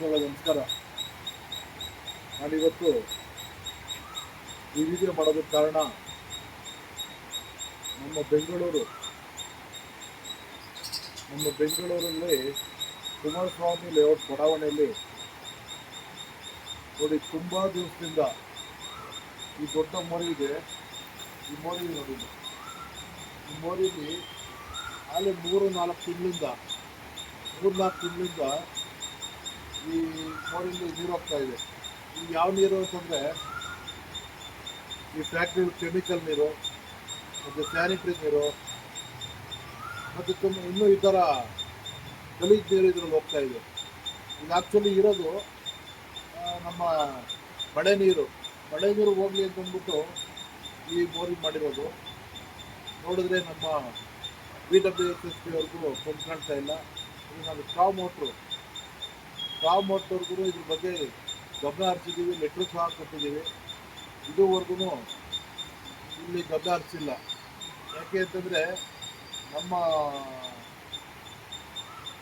ವೀಕ್ಷಕರ ನಮಸ್ಕಾರ ನಾನಿವತ್ತು ಈ ವಿಡಿಯೋ ಮಾಡೋದಕ್ಕೆ ಕಾರಣ ನಮ್ಮ ಬೆಂಗಳೂರು, ನಮ್ಮ ಬೆಂಗಳೂರಲ್ಲಿ ಕುಮಾರಸ್ವಾಮಿ ಲೇಔಟ್ ಬಡಾವಣೆಯಲ್ಲಿ ನೋಡಿ ತುಂಬ ದಿವಸದಿಂದ ಈ ದೊಡ್ಡ ಮೋರಿ ಇದೆ ಈ ಮೋರಿ ನೋಡಿ. ಈ ಮೋರಿಲಿ ಅಲ್ಲಿ ಮೂರು ನಾಲ್ಕು ತಿಂಗಳಿಂದ, ಮೂರು ನಾಲ್ಕು ತಿಂಗಳಿಂದ ಈ ಮೋರಿಲಿ ನೀರು ಹೋಗ್ತಾ ಇದೆ. ಈಗ ಯಾವ ನೀರು ಅಂತಂದರೆ, ಈ ಫ್ಯಾಕ್ಟ್ರಿ ಕೆಮಿಕಲ್ ನೀರು, ಮತ್ತು ಸ್ಯಾನಿಟ್ರಿ ನೀರು, ಮತ್ತು ತುಂಬ ಇನ್ನೂ ಈ ಥರ ಗಲೀಜ್ ನೀರು ಇದ್ರಲ್ಲಿ ಹೋಗ್ತಾ ಇದೆ. ಇದು ಆ್ಯಕ್ಚುಲಿ ಇರೋದು ನಮ್ಮ ಮಳೆ ನೀರು. ಮಳೆ ನೀರು ಹೋಗಲಿ ಅಂತ ಅಂದ್ಬಿಟ್ಟು ಈ ಬೋರಿಂಗ್ ಮಾಡಿರೋದು. ನೋಡಿದ್ರೆ ನಮ್ಮ B W S S P ಅವ್ರಿಗೂ ಇಲ್ಲ. ಇದು ನಾನು ಸ್ಟಾವ್ ಮೋಟ್ರು ಸ್ಟಾವ್ ಮೋಟ್ರವ್ರಿಗೂ ಇದ್ರ ಬಗ್ಗೆ ಗಮನ ಹರಿಸಿದ್ದೀವಿ, ಲೆಟ್ರು ಸಹ ಕೊಟ್ಟಿದ್ದೀವಿ. ಇದುವರೆಗೂ ಇಲ್ಲಿ ಗಮನ ಹರಿಸಿಲ್ಲ. ಯಾಕೆ ಅಂತಂದರೆ ನಮ್ಮ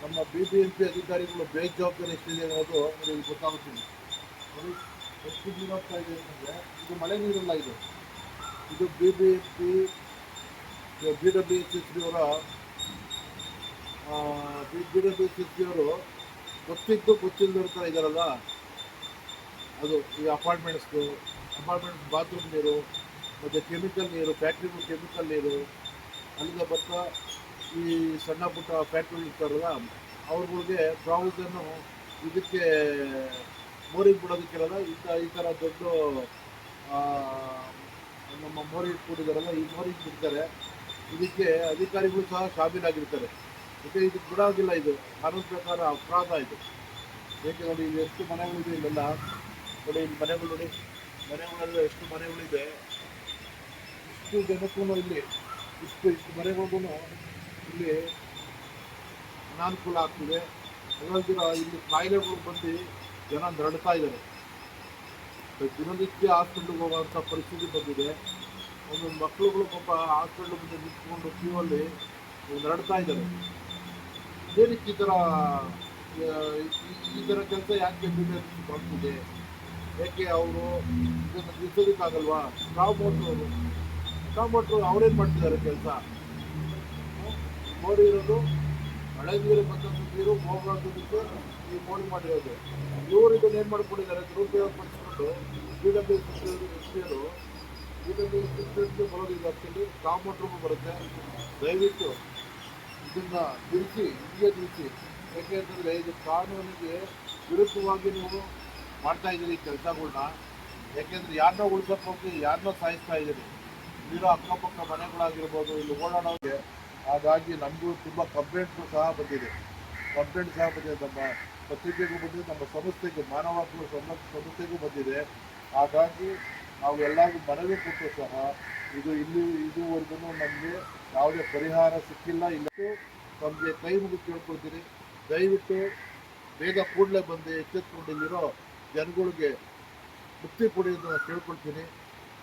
ನಮ್ಮ ಬಿ ಬಿ ಎಂ ಪಿ ಅಧಿಕಾರಿಗಳು ಬೇಜವಾಬ್ದಾರಿ ಎಷ್ಟಿದೆ ಅನ್ನೋದು ನನಗೆ ಗೊತ್ತಾಗುತ್ತಿಲ್ಲ ಎಷ್ಟು ದಿನ ಆಗ್ತಾ ಇದೆ ಅಂತಂದರೆ ಇದು ಮಳೆ ನೀರಲ್ಲ ಇದು. ಇದು B B M P B W S S B ಅವರ B B W S S B ಅವರು ಗೊತ್ತಿದ್ದು ಗೊತ್ತಿಲ್ಲದವ್ರ ಥರ ಇದ್ದಾರಲ್ಲ ಅದು ಈ ಅಪಾರ್ಟ್ಮೆಂಟ್ಸ್ದು ಅಪಾರ್ಟ್ಮೆಂಟ್ಸ್ ಬಾತ್ರೂಮ್ ನೀರು, ಮತ್ತು ಕೆಮಿಕಲ್ ನೀರು ಫ್ಯಾಕ್ಟ್ರಿಗೂ ಕೆಮಿಕಲ್ ನೀರು, ಅಲ್ಲಿಂದ ಬರ್ತಾ ಈ ಸಣ್ಣ ಪುಟ್ಟ ಫ್ಯಾಕ್ಟ್ರಿ ಇರ್ತಾರಲ್ಲ, ಅವ್ರುಗಳಿಗೆ ಪ್ರಾಬ್ಲಮ್ಸನ್ನು ಇದಕ್ಕೆ ಮೋರಿಗೆ ಬಿಡೋದಕ್ಕಿರಲ್ಲ ಇಂಥ ಈ ಥರ ದೊಡ್ಡ ನಮ್ಮ ಮೋರಿ ಇಟ್ಕೊಂಡಿದ್ದಾರಲ್ಲ ಈ ಮೋರಿಗೆ ಬಿಡ್ತಾರೆ ಇದಕ್ಕೆ ಅಧಿಕಾರಿಗಳು ಸಹ ಶಾಮೀಲಾಗಿರ್ತಾರೆ ಮತ್ತೆ ಇದು ಬಿಡೋದಿಲ್ಲ ಇದು. ಕಾನೂನು ಪ್ರಕಾರ ಅಪರಾಧ ಇದು. ಏಕೆ ನೋಡಿ ಇಲ್ಲಿ ಎಷ್ಟು ಮನೆಗಳಿದೆ ಇಲ್ಲೆಲ್ಲ? ನೋಡಿ ಇಲ್ಲಿ ಮನೆಗಳು ನೋಡಿ. ಮನೆಗಳೆಲ್ಲ ಎಷ್ಟು ಮನೆಗಳಿದೆ? ಇಷ್ಟು ಜನಕ್ಕೂ ಇಲ್ಲಿ, ಇಷ್ಟು ಇಷ್ಟು ಮನೆಗಳಿಗೂ ಇಲ್ಲಿ ಅನಾನುಕೂಲ ಆಗ್ತಿದೆ. ಅದರ ಇಲ್ಲಿ ಕಾಯಿಲೆಗಳು ಬಂದು ಜನ ನರಡ್ತಾ ಇದ್ದಾರೆ. ದಿನನಿತ್ಯ ಹಾಸ್ಪಿಟ್ಲಿಗೆ ಹೋಗುವಂಥ ಪರಿಸ್ಥಿತಿ ಬಂದಿದೆ. ಒಂದು ಮಕ್ಕಳುಗಳು ಪಾಪ ಹಾಸ್ಪಿಟ್ಲ್ ಮುಂದೆ ನಿಂತ್ಕೊಂಡು ಕ್ಯೂ ಅಲ್ಲಿ ನರಡ್ತಾ ಇದ್ದಾರೆ. ಏನಕ್ಕೆ ಈ ಥರ ಈ- ಥರ ಕೆಲಸ ಯಾಕೆ ಬರ್ತಿದೆ ಯಾಕೆ ಅವರು ಇದನ್ನು ನಿಲ್ಲಿಸೋದಕ್ಕಾಗಲ್ವಾ ರಾವ್ ಮೋಟ್ರು ರಾವ್ ಭಟ್ರು ಅವ್ರೇನು ಮಾಡ್ತಿದ್ದಾರೆ ಕೆಲಸ? ಮೋಡಿ ಇರೋದು ಮಳೆ ನೀರು ಬಂದಂಥ ನೀರು ಹೋಗೋದಕ್ಕೆ ಈ ಮೋಡಿ ಮಾಡಿರೋದು. ಇವರು ಇದನ್ನ ಏನು ಮಾಡ್ಕೊಂಡಿದ್ದಾರೆ ದುರುಪಯೋಗ ಪಡಿಸ್ಕೊಂಡು ಬಿ ಡಬ್ಲ್ಯೂ ಎಸ್ ಪಿಯರು ಬಿ ಡಬ್ಲ್ಯೂ ಎಸ್ ಬರೋದಿಲ್ಲ ಆ್ಯಕ್ಚುಲಿ ರಾವ್ ಭಟ್ರಿಗೂ ಬರುತ್ತೆ. ದಯವಿಟ್ಟು ಇದನ್ನ ತಿರುಚಿ ತಿರುಚಿ ಯಾಕೆ ಅಂತಂದರೆ ಇದು ಕಾನೂನಿಗೆ ವಿರುದ್ಧವಾಗಿ ನೀವು ಮಾಡ್ತಾ ಇದ್ದೀರಿ ಈ ಕೆಲಸಗಳನ್ನ ಯಾಕೆಂದ್ರೆ ಯಾರನ್ನೋ ಉಳ್ಸಕ್ಕೆ ಹೋಗಿ, ಯಾರನ್ನೋ ಸಾಯಿಸ್ತಾ ಇದ್ದೀರಿ. ಇಲ್ಲಿರೋ ಅಕ್ಕಪಕ್ಕ ಮನೆಗಳಾಗಿರ್ಬೋದು, ಇಲ್ಲಿ ಓಡಾಡೋರಿಗೆ. ಹಾಗಾಗಿ ನಮಗೂ ತುಂಬ ಕಂಪ್ಲೇಂಟ್ಗಳು ಸಹ ಬಂದಿದೆ. ಕಂಪ್ಲೇಂಟ್ ಸಹ ಬಂದಿದೆ. ನಮ್ಮ ಪತ್ರಿಕೆಗೂ ಬಂದಿದೆ, ನಮ್ಮ ಸಂಸ್ಥೆಗೆ, ಮಾನವ ಸಂಸ್ಥೆಗೂ ಬಂದಿದೆ. ಹಾಗಾಗಿ ನಾವು ಎಲ್ಲರಿಗೂ ಮನವಿ ಕೊಟ್ಟು ಸಹ ಇದು ಇಲ್ಲಿ ಇದುವರೆಗೂ ನಮಗೆ ಯಾವುದೇ ಪರಿಹಾರ ಸಿಕ್ಕಿಲ್ಲ. ಇಲ್ಲ ತಮಗೆ ಕೈ ಮುಗಿದು ಕೇಳ್ಕೊಳ್ತೀನಿ. ದಯವಿಟ್ಟು ಬೇಗ ಕೂಡಲೇ ಬಂದು ಎಚ್ಚೆತ್ಕೊಂಡು ಜನಗಳಿಗೆ ಮುಕ್ತಿ ಕೊಡಿ ಅಂತ ನಾನು ಕೇಳ್ಕೊಳ್ತೀನಿ.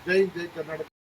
ಜೈ ಜೈ ಕರ್ನಾಟಕ.